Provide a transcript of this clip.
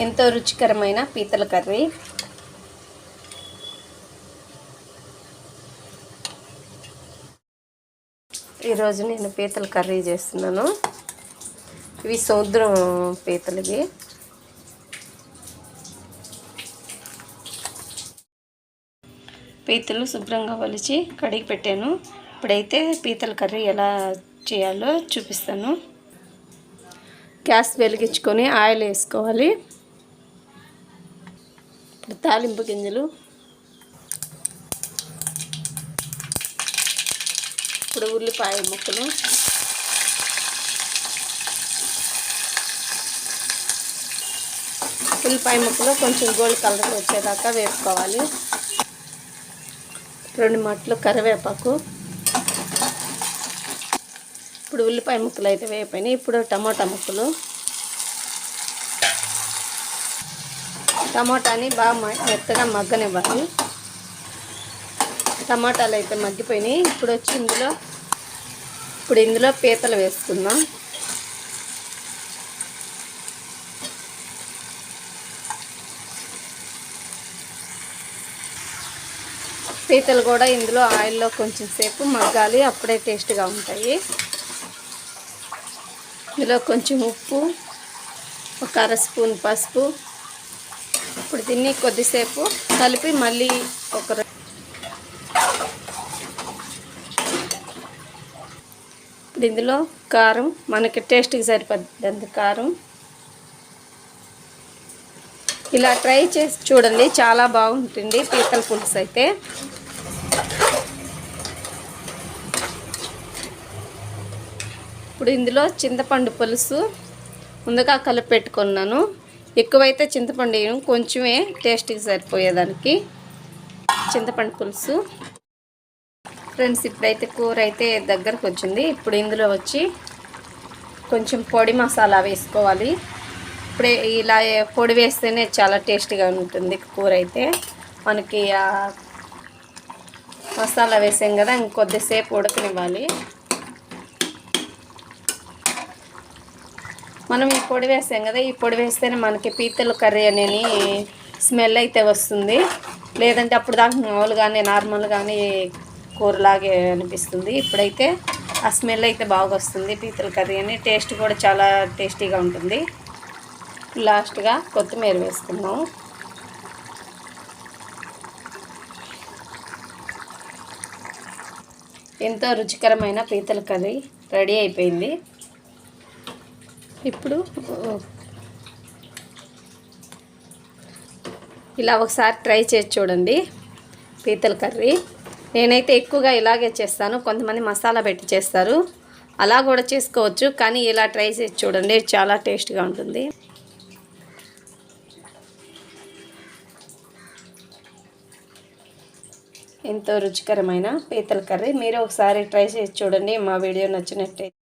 ఎంతో రుచికరమైన పీతల కర్రీ. ఈరోజు నేను పీతల కర్రీ చేస్తున్నాను. ఇవి సముద్రం పీతలు ఇవి పీతలు శుభ్రంగా వలిచి కడిగి పెట్టాను. ఇప్పుడైతే పీతల కర్రీ ఎలా చేయాలో చూపిస్తాను. గ్యాస్ వెలిగించుకొని ఆయిల్ వేసుకోవాలి. తాలింపు గింజలు. ఇప్పుడు ఉల్లిపాయ ముక్కలు. ఉల్లిపాయ ముక్కలు కొంచెం గోల్డ్ కలర్ వచ్చేదాకా వేసుకోవాలి రెండు మట్లు కరివేపాకు. ఇప్పుడు ఉల్లిపాయ ముక్కలు అయితే వేపాయి ఇప్పుడు టమాటా ముక్కలు. టమాటాని బాగా మెత్తగా మగ్గనివ్వాలి. టమాటాలు అయితే మగ్గిపోయినాయి. ఇప్పుడు వచ్చి ఇందులో ఇప్పుడు ఇందులో పీతలు వేసుకుందాం. పీతలు కూడా ఇందులో ఆయిల్లో కొంచెం సేపు మగ్గాలి. అప్పుడే టేస్ట్గా ఉంటాయి. ఇందులో కొంచెం ఉప్పు ఒక అర స్పూన్ పసుపు ఇప్పుడు దీన్ని కొద్దిసేపు కలిపి మళ్ళీ ఒక ఇప్పుడు ఇందులో కారం మనకి టేస్ట్కి సరిపడ్డంత కారం. ఇలా ట్రై చేసి చూడండి చాలా బాగుంటుంది పీతల పులుసు అయితే. ఇప్పుడు ఇందులో చింతపండు పులుసు ముందుగా కలిపి పెట్టుకున్నాను. ఎక్కువైతే చింతపండు వేయను. కొంచెమే టేస్ట్కి సరిపోయేదానికి. చింతపండు పులుసు. ఫ్రెండ్స్ ఇప్పుడైతే కూర అయితే దగ్గరకు వచ్చింది. ఇప్పుడు ఇందులో వచ్చి కొంచెం పొడి మసాలా వేసుకోవాలి. ఇప్పుడే ఇలా పొడి వేస్తేనే చాలా టేస్టీగా ఉంటుంది కూర అయితే. మనకి మసాలా వేసాం కదా ఇంకొద్దిసేపు ఉడకనివ్వాలి. మనం ఈ పొడి వేసాం కదా ఈ పొడి వేస్తేనే మనకి పీతల కర్రీ అనేది స్మెల్ అయితే వస్తుంది. లేదంటే అప్పుడు దాకా మామూలుగానే నార్మల్గానే కూరలాగే అనిపిస్తుంది. ఇప్పుడైతే ఆ స్మెల్ అయితే బాగా వస్తుంది పీతల కర్రీ అని. టేస్ట్ కూడా చాలా టేస్టీగా ఉంటుంది. లాస్ట్గా కొత్తిమీర వేసుకుందాం. ఎంతో రుచికరమైన పీతల కర్రీ రెడీ అయిపోయింది. ఇప్పుడు ఇలా ఒకసారి ట్రై చేసి చూడండి పీతల కర్రీ. నేనైతే ఎక్కువగా ఇలాగే చేస్తాను కొంతమంది మసాలా పెట్టి చేస్తారు. అలా కూడా చేసుకోవచ్చు కానీ ఇలా ట్రై చేసి చూడండి చాలా టేస్ట్గా ఉంటుంది. ఎంతో రుచికరమైన పీతల కర్రీ. మీరు ఒకసారి ట్రై చేసి చూడండి మా వీడియో నచ్చినట్టయితే.